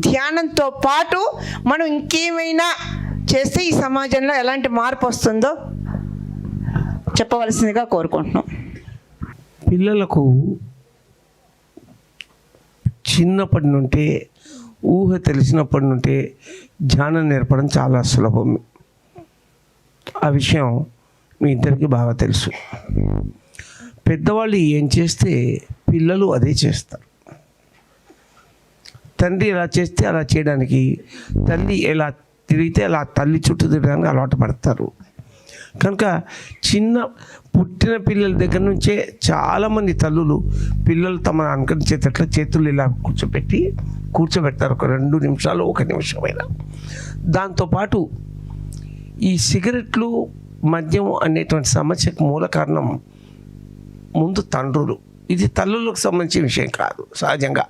ధ్యానంతో పాటు మనం ఇంకేమైనా చేస్తే ఈ సమాజంలో ఎలాంటి మార్పు వస్తుందో చెప్పవలసిందిగా కోరుకుంటున్నాం. పిల్లలకు చిన్నప్పటి నుండే ఊహ తెలిసినప్పటి నుండే ధ్యానం నేర్పడం చాలా సులభం. ఆ విషయం మీ ఇద్దరికి బాగా తెలుసు. పెద్దవాళ్ళు ఏం చేస్తే పిల్లలు అదే చేస్తారు. తండ్రి ఎలా చేస్తే అలా చేయడానికి తల్లి ఎలా తిరిగితే అలా తల్లి చుట్టూ తిరగడానికి అలవాటు పడతారు. కనుక చిన్న పుట్టిన పిల్లల దగ్గర నుంచే చాలామంది తల్లులు పిల్లలు తమను అనుకరించేటట్లు చేతులు ఇలా కూర్చోబెట్టి కూర్చోబెడతారు. ఒక రెండు నిమిషాలు ఒక నిమిషమైనా దాంతోపాటు ఈ సిగరెట్లు మద్యం అనేటువంటి సమస్యకు మూల కారణం ముందు తండ్రులు. ఇది తల్లులకు సంబంధించిన విషయం కాదు సహజంగా.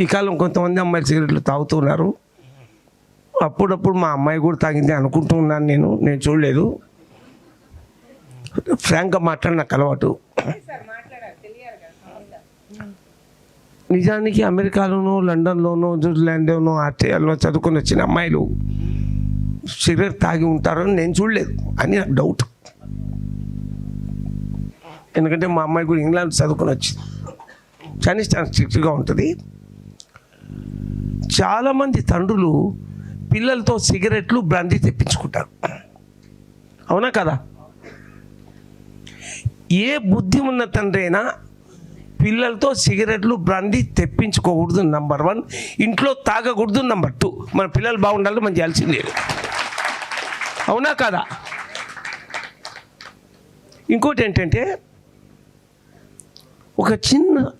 ఈ కాలం కొంతమంది అమ్మాయిలు సిగరెట్లు తాగుతున్నారు. అప్పుడప్పుడు మా అమ్మాయి కూడా తాగింది అనుకుంటున్నాను నేను నేను చూడలేదు. ఫ్రాంక్గా మాట్లాడి నాకు అలవాటు. నిజానికి అమెరికాలోనూ లండన్లోనూ న్యూజిలాండ్లోనూ ఆస్ట్రేలియాలో చదువుకొని వచ్చిన అమ్మాయిలు సిగరెట్ తాగి ఉంటారని నేను చూడలేదు అని నాకు డౌట్. ఎందుకంటే మా అమ్మాయి కూడా ఇంగ్లాండ్ చదువుకొని వచ్చింది చైనీస్ చాలా స్ట్రిక్ట్గా ఉంటుంది. చాలామంది తండ్రులు పిల్లలతో సిగరెట్లు బ్రాందీ తెప్పించుకుంటారు. అవునా కదా? ఏ బుద్ధి ఉన్న తండ్రి అయినా పిల్లలతో సిగరెట్లు బ్రాందీ తెప్పించుకోకూడదు నంబర్ వన్. ఇంట్లో తాగకూడదు నంబర్ టూ. మన పిల్లలు బాగుండాలి మనం చేయాల్సిందే. అవునా కదా? ఇంకోటి ఏంటంటే ఒక చిన్న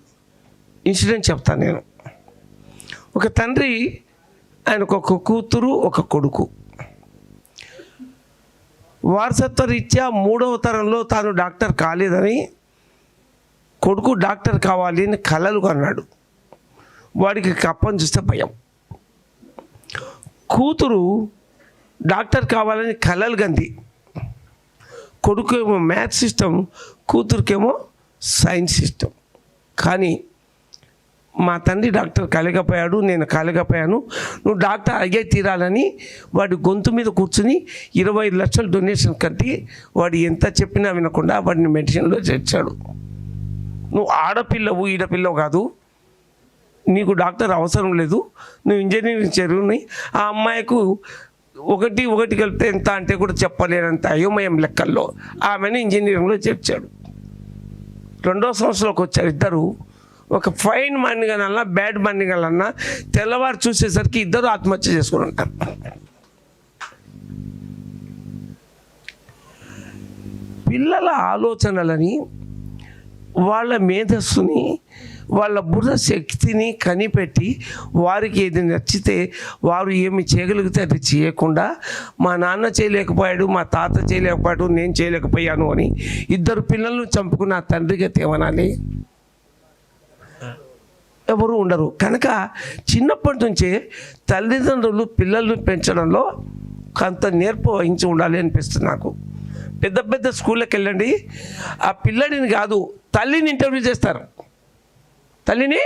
ఇన్సిడెంట్ చెప్తాను నేను. ఒక తండ్రి ఆయనకు ఒక కూతురు ఒక కొడుకు. వారసత్వ రీత్యా మూడవ తరంలో తాను డాక్టర్ కాలేదని కొడుకు డాక్టర్ కావాలి అని కలలు అన్నాడు వాడికి కప్పని చూస్తే భయం. కూతురు డాక్టర్ కావాలని కలలు గంది కొడుకు ఏమో మ్యాథ్స్ ఇష్టం కూతురికేమో సైన్స్ ఇష్టం కానీ మా తండ్రి డాక్టర్ కాలేకపోయాడు నేను కాలేకపోయాను. నువ్వు డాక్టర్ అయ్యే తీరాలని వాడి గొంతు మీద కూర్చుని ఇరవై లక్షలు డొనేషన్ కట్టి వాడు ఎంత చెప్పినా వినకుండా వాడిని మెడిసిన్లో చేర్చాడు. నువ్వు ఆడపిల్లవు ఈడపిల్లవు కాదు. నీకు డాక్టర్ అవసరం లేదు. నువ్వు ఇంజనీరింగ్ చదువుని. ఆ అమ్మాయికు ఒకటి ఒకటి కలిపితే ఎంత అంటే కూడా చెప్పలేనంత అయోమయం లెక్కల్లో. ఆమెను ఇంజనీరింగ్లో చేర్చాడు. రెండో సంవత్సరంలోకి వచ్చారు ఇద్దరు. ఒక ఫైన్ మనీ అన్నా బ్యాడ్ మనీ అన్నా తెల్లవారు చూసేసరికి ఇద్దరు ఆత్మహత్య చేసుకుని ఉంటారు పిల్లల ఆలోచనలని వాళ్ళ మేధస్సుని వాళ్ళ బుర్ర శక్తిని కనిపెట్టి వారికి ఏది నచ్చితే వారు ఏమి చేయగలిగితే అది చేయకుండా మా నాన్న చేయలేకపోయాడు మా తాత చేయలేకపోయాడు నేను చేయలేకపోయాను అని ఇద్దరు పిల్లలను చంపుకున్న తండ్రిగా తేవనాలి ఎవరు ఉండరు. కనుక చిన్నప్పటి నుంచే తల్లిదండ్రులు పిల్లల్ని పెంచడంలో కొంత నేర్పు వహించి ఉండాలి అనిపిస్తుంది నాకు. పెద్ద పెద్ద స్కూళ్ళకి వెళ్ళండి. ఆ పిల్లడిని కాదు తల్లిని ఇంటర్వ్యూ చేస్తారు. తల్లిని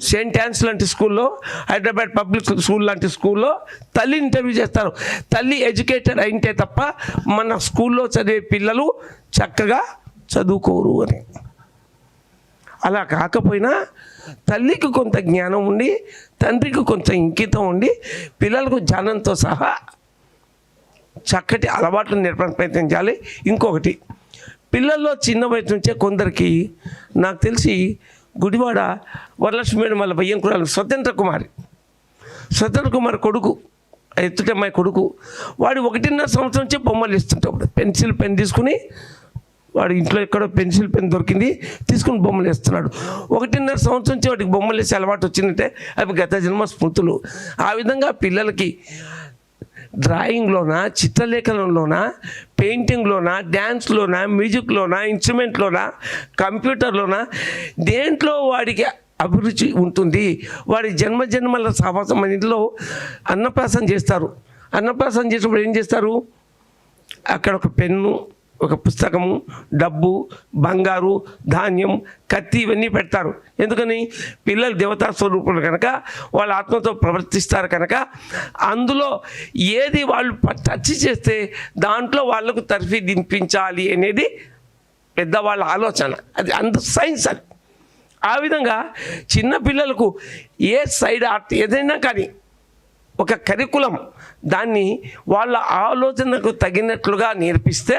సెయింట్ యాన్స్ లాంటి స్కూల్లో హైదరాబాద్ పబ్లిక్ స్కూల్ లాంటి స్కూల్లో తల్లిని ఇంటర్వ్యూ చేస్తారు. తల్లి ఎడ్యుకేటెడ్ అయింటే తప్ప మన స్కూల్లో చదివే పిల్లలు చక్కగా చదువుకోరు అని. అలా కాకపోయినా తల్లికి కొంత జ్ఞానం ఉండి తండ్రికి కొంత ఇంకితం ఉండి పిల్లలకు జ్ఞానంతో సహా చక్కటి అలవాట్లు నేర్పడానికి ప్రయత్నించాలి ఇంకొకటి పిల్లల్లో చిన్న వయసు నుంచే కొందరికి నాకు తెలిసి గుడివాడ వరలక్ష్మి మేడం వాళ్ళ భయ్యం కూడా స్వతంత్ర కుమారి. స్వతంత్ర కుమార్ కొడుకు ఎత్తుటమ్మాయి కొడుకు వాడు ఒకటిన్నర సంవత్సరం నుంచి బొమ్మలు ఇస్తుంటాడు పెన్సిల్ పెన్ తీసుకుని వాడు ఇంట్లో ఎక్కడో పెన్సిల్ పెన్ దొరికింది తీసుకుని బొమ్మలు వేస్తున్నాడు. ఒకటిన్నర సంవత్సరం నుంచి వాటికి బొమ్మలు వేసే అలవాటు వచ్చిందంటే అవి గత జన్మ స్మృతులు. ఆ విధంగా పిల్లలకి డ్రాయింగ్లోన చిత్రలేఖనంలోన పెయింటింగ్లోన డ్యాన్స్లోన మ్యూజిక్లోన ఇన్స్ట్రుమెంట్లోన కంప్యూటర్లోన దేంట్లో వాడికి అభిరుచి ఉంటుంది. వాడి జన్మ జన్మల సహవాసం మన ఇంట్లో అన్నప్రాసం చేస్తారు. అన్నప్రాసం చేసినప్పుడు ఏం చేస్తారు? అక్కడ ఒక పెన్ను ఒక పుస్తకము డబ్బు బంగారు ధాన్యం కత్తి ఇవన్నీ పెడతారు. ఎందుకని? పిల్లలు దేవతా స్వరూపులు కనుక వాళ్ళ ఆత్మతో ప్రవర్తిస్తారు కనుక అందులో ఏది వాళ్ళు టచ్ చేస్తే దాంట్లో వాళ్ళకు తర్ఫీ దింపించాలి అనేది పెద్దవాళ్ళ ఆలోచన. అది అంత సైన్స్ అది. ఆ విధంగా చిన్న పిల్లలకు ఏ సైడ్ ఆర్ట్ ఏదైనా కానీ ఒక కరికులం. దాన్ని వాళ్ళ ఆలోచనకు తగినట్లుగా నేర్పిస్తే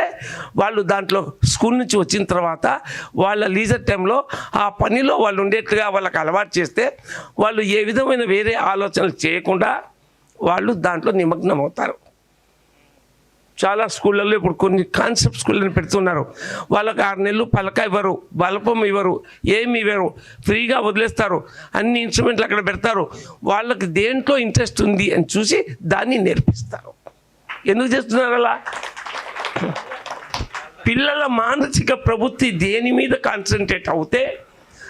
వాళ్ళు దాంట్లో స్కూల్ నుంచి వచ్చిన తర్వాత వాళ్ళ లీజర్ టైంలో ఆ పనిలో వాళ్ళు ఉండేట్లుగా వాళ్ళకి అలవాటు చేస్తే వాళ్ళు ఏ విధమైన వేరే ఆలోచనలు చేయకుండా వాళ్ళు దాంట్లో నిమగ్నం అవుతారు చాలా స్కూళ్ళల్లో ఇప్పుడు కొన్ని కాన్సెప్ట్ స్కూళ్ళని పెడుతున్నారు. వాళ్ళకి ఆరు నెలలు పలక ఇవ్వరు బలపం ఇవ్వరు ఏమి ఇవ్వరు ఫ్రీగా వదిలేస్తారు అన్ని ఇన్స్ట్రుమెంట్లు అక్కడ పెడతారు. వాళ్ళకి దేంట్లో ఇంట్రెస్ట్ ఉంది అని చూసి దాన్ని నేర్పిస్తారు. ఎందుకు చేస్తున్నారు అలా? పిల్లల మానసిక ప్రవృత్తి దేని మీద కాన్సన్ట్రేట్ అవుతే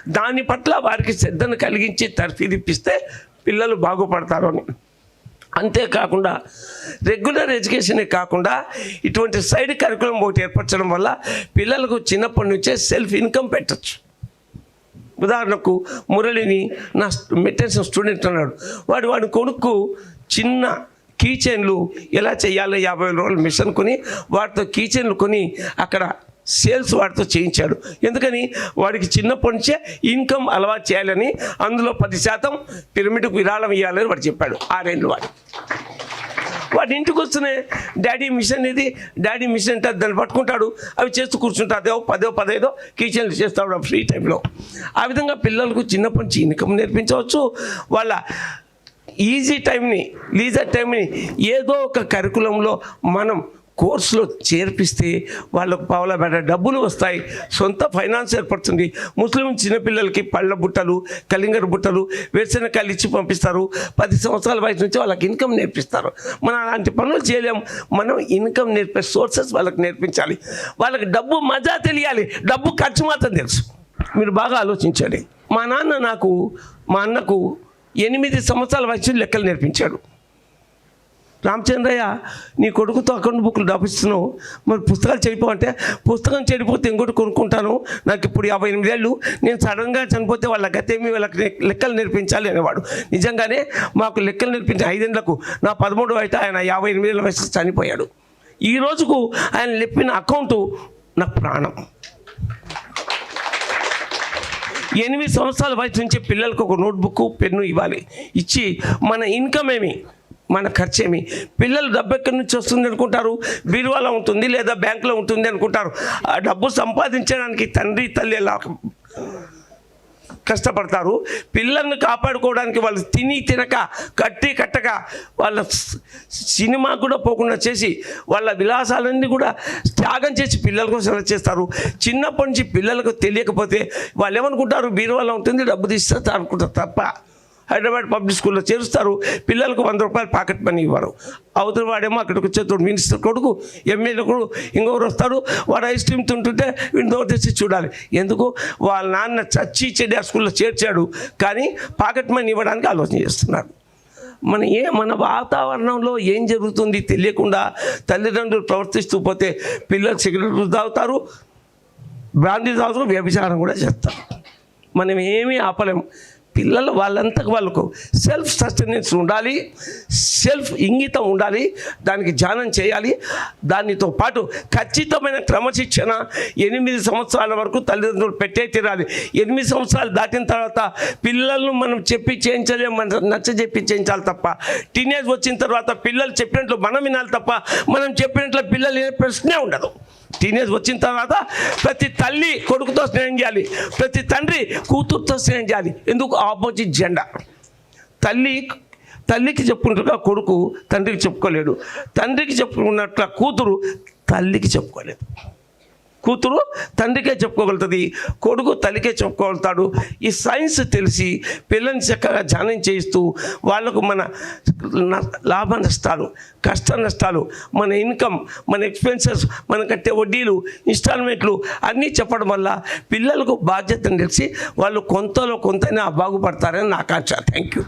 దాని పట్ల వారికి శ్రద్ధను కలిగించి తర్ఫీదిప్పిస్తే పిల్లలు బాగుపడతారు అని. అంతేకాకుండా రెగ్యులర్ ఎడ్యుకేషనే కాకుండా ఇటువంటి సైడ్ కరికులం ఒకటి ఏర్పరచడం వల్ల పిల్లలకు చిన్నప్పటి నుంచే సెల్ఫ్ ఇన్కమ్ పెట్టచ్చు. ఉదాహరణకు మురళిని నా మెడిటేషన్ స్టూడెంట్ అన్నాడు. వాడు వాడి కొడుకు చిన్న కీచైన్లు ఎలా చేయాలో యాభై వేల రోజులు మిషన్ కొని వాటితో కీచైన్లు కొని అక్కడ సేల్స్ వాడితో చేయించాడు. ఎందుకని? వాడికి చిన్నప్పటి నుంచే ఇన్కమ్ అలవాటు చేయాలని అందులో పది శాతం పిరమిడ్కు విరాళం ఇవ్వాలని వాడు చెప్పాడు. ఆరేళ్ళు వాడు. వాడి ఇంటికి వస్తూనే డాడీ మిషన్ ఇది డాడీ మిషన్ అంటే దాన్ని పట్టుకుంటాడు. అవి చేస్తూ కూర్చుంటాడు అదేవో పదో పదైదో కిచెన్లు చేస్తాడు ఫ్రీ టైంలో. ఆ విధంగా పిల్లలకు చిన్నప్పటి నుంచి ఇన్కమ్ నేర్పించవచ్చు. వాళ్ళ ఈజీ టైంని లీజర్ టైంని ఏదో ఒక కరికులంలో మనం కోర్సులో చేర్పిస్తే వాళ్ళకు పావుల బెడ డబ్బులు వస్తాయి. సొంత ఫైనాన్స్ ఏర్పడుతుంది. ముస్లిం చిన్నపిల్లలకి పళ్ళ బుట్టలు కలింగర బుట్టలు వేరుశనకాయలు ఇచ్చి పంపిస్తారు. పది సంవత్సరాల వయసు నుంచి వాళ్ళకి ఇన్కమ్ నేర్పిస్తారు. మనం అలాంటి పనులు చేయలేము. మనం ఇన్కమ్ నేర్పే సోర్సెస్ వాళ్ళకి నేర్పించాలి. వాళ్ళకి డబ్బు మజా తెలియాలి. డబ్బు ఖర్చు మాత్రం తెలుసు. మీరు బాగా ఆలోచించండి. మా నాన్న నాకు మా అన్నకు ఎనిమిది సంవత్సరాల వయసు లెక్కలు నేర్పించాడు. రామచంద్రయ్య నీ కొడుకుతో అకౌంట్ బుక్లు డబ్బిస్తున్నావు మరి పుస్తకాలు చెడిపోవంటే పుస్తకం చెడిపోతే ఇంకోటి కొనుక్కుంటాను. నాకు ఇప్పుడు యాభై ఎనిమిదేళ్ళు నేను సడన్గా చనిపోతే వాళ్ళ గతేమి వాళ్ళకి లెక్కలు నేర్పించాలి అనేవాడు. నిజంగానే మాకు లెక్కలు నేర్పించే ఐదేళ్ళకు నా పదమూడు అయితే ఆయన యాభై ఎనిమిదేళ్ళ వయసు చనిపోయాడు. ఈ రోజుకు ఆయన చెప్పిన అకౌంటు నా ప్రాణం. ఎనిమిది సంవత్సరాల వయసు నుంచి పిల్లలకు ఒక నోట్బుక్ పెన్ను ఇవ్వాలి. ఇచ్చి మన ఇన్కమ్ ఏమి? మన ఖర్చేమి? పిల్లలు డబ్బు ఎక్కడి నుంచి వస్తుంది అనుకుంటారు? బీరువాలో ఉంటుంది లేదా బ్యాంకులో ఉంటుంది అనుకుంటారు? ఆ డబ్బు సంపాదించడానికి తండ్రి తల్లి ఎలా కష్టపడతారు? పిల్లల్ని కాపాడుకోవడానికి వాళ్ళు తిని తినక కట్టి కట్టక వాళ్ళ సినిమా కూడా పోకుండా చేసి వాళ్ళ విలాసాలన్నీ కూడా త్యాగం చేసి పిల్లల కోసం చేస్తారు? చిన్నప్పటి నుంచి పిల్లలకు తెలియకపోతే వాళ్ళు ఏమనుకుంటారు? బీరువాలో ఉంటుంది డబ్బు తీస్తారు అనుకుంటారు తప్ప. హైదరాబాద్ పబ్లిక్ స్కూల్లో చేరుస్తారు. పిల్లలకు వంద రూపాయలు పాకెట్ మనీ ఇవ్వరు. అవతల వాడేమో అక్కడికి వచ్చేటోడు మినిస్టర్ కొడుకు ఎమ్మెల్యే కొడుకు ఇంకొకరు వస్తారు. వాడు ఐస్ క్రీమ్ తింటుంటే వీడిని దోర తెచ్చి చూడాలి. ఎందుకు? వాళ్ళ నాన్న చచ్చి చెడి ఆ స్కూల్లో చేర్చాడు. కానీ పాకెట్ మనీ ఇవ్వడానికి ఆలోచన చేస్తున్నాడు. మన ఏ మన వాతావరణంలో ఏం జరుగుతుంది తెలియకుండా తల్లిదండ్రులు ప్రవర్తిస్తూ పోతే పిల్లలు సిగరెట్లు తాగుతారు. బ్రాంతి తాగుతారు వ్యభిచారం కూడా చేస్తారు. మనం ఏమీ ఆపలేం. పిల్లలు వాళ్ళంతకు వాళ్ళకు సెల్ఫ్ సస్టెనెన్స్ ఉండాలి సెల్ఫ్ ఇంగితం ఉండాలి దానికి ధ్యానం చేయాలి. దానితో పాటు ఖచ్చితమైన క్రమశిక్షణ ఎనిమిది సంవత్సరాల వరకు తల్లిదండ్రులు పెట్టే తీరాలి. ఎనిమిది సంవత్సరాలు దాటిన తర్వాత పిల్లలను మనం చెప్పి చేయించలేం మన నచ్చ చెప్పి చేయించాలి తప్ప. టీనేజ్ వచ్చిన తర్వాత పిల్లలు చెప్పినట్లు మనం వినాలి తప్ప మనం చెప్పినట్లు పిల్లలు ప్రశ్నే ఉండదు. టీనేజ్ వచ్చిన తర్వాత ప్రతి తల్లి కొడుకుతో స్నేహం చేయాలి. ప్రతి తండ్రి కూతురుతో స్నేహం చేయాలి. ఎందుకు? ఆపోజిట్ జెండా. తల్లి తల్లికి చెప్పుకున్నట్టుగా కొడుకు తండ్రికి చెప్పుకోలేడు. తండ్రికి చెప్పుకున్నట్ల కూతురు తల్లికి చెప్పుకోలేదు. కూతురు తండ్రికే చెప్పుకోగలుగుతుంది కొడుకు తల్లికే చెప్పుకోగలుగుతాడు. ఈ సైన్స్ తెలిసి పిల్లల్ని చక్కగా ధ్యానం చేయిస్తూ వాళ్ళకు మన న- లాభ నష్టాలు కష్ట నష్టాలు మన ఇన్కమ్ మన ఎక్స్పెన్సెస్ మన కట్టే వడ్డీలు ఇన్స్టాల్మెంట్లు అన్నీ చెప్పడం వల్ల పిల్లలకు బాధ్యతను తెలిసి వాళ్ళు కొంతలో కొంతైనా బాగుపడతారని నా ఆకాంక్ష. Thank you